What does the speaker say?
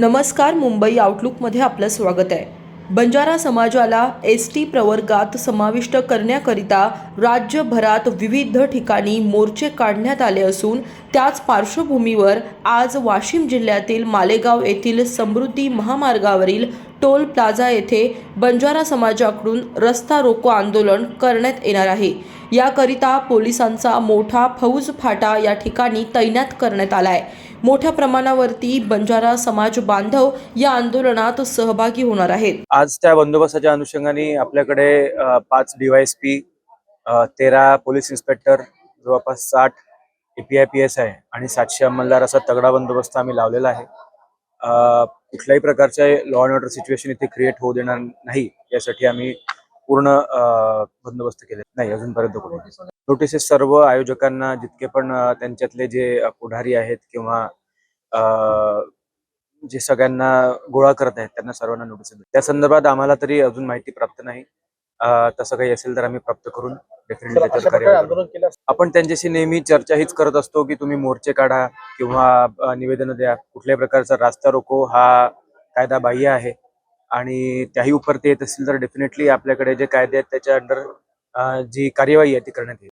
नमस्कार मुंबई आउटलुकमध्ये आपलं स्वागत आहे. बंजारा समाजाला एस टी प्रवर्गात समाविष्ट करण्याकरिता राज्यभरात विविध ठिकाणी मोर्चे काढण्यात आले असून त्याच पार्श्वभूमीवर आज वाशिम जिल्ह्यातील मालेगाव येथील समृद्धी महामार्गावरील टोल प्लाझा येथे बंजारा समाजाकडून रस्ता रोको आंदोलन करण्यात येणार आहे. याकरिता पोलिसांचा मोठा फौज फाटा या ठिकाणी तैनात करण्यात आला आहे मोठ्या प्रमाणावरती बंजारा समाज बांधव या आंदोलनात सहभागी होणार आहेत. आज त्या बंदोबस्ताच्या अनुषंगाने आपल्याकडे अ, पाच डीवायएसपी तेरा पोलीस इन्स्पेक्टर जवळपास साठ एपीआय पी एस आहे आणि सातशे अंमलदार असा तगडा बंदोबस्त आम्ही लावलेला आहे. कुठल्याही प्रकारचे लॉ अँड ऑर्डर सिच्युएशन इथे क्रिएट होऊ देणार नाही यासाठी आम्ही पूर्ण बंदोबस्त केले नाही अजूनपर्यंत कोणी नोटिसेस सर्व आयोजकांना जितके पण त्यांच्यातले जे पुढारी आहेत किंवा जे सगळ्यांना गोळा करत आहेत त्यांना सर्वांना नोटीस त्या संदर्भात आम्हाला तरी अजून माहिती प्राप्त नाही. तसं काही असेल तर आम्ही प्राप्त करून डेफिनेटली आपण त्यांच्याशी नेहमी चर्चा हीच करत असतो की तुम्ही मोर्चे काढा किंवा निवेदनं द्या. कुठल्याही प्रकारचा रास्ता रोको. हा कायदा बाह्य आहे. आणि त्याही उपरती येत असतील तर डेफिनेटली आपल्याकडे जे कायदे आहेत त्याच्या अंडर जी कार्यवाही आहे ती करण्यात येईल.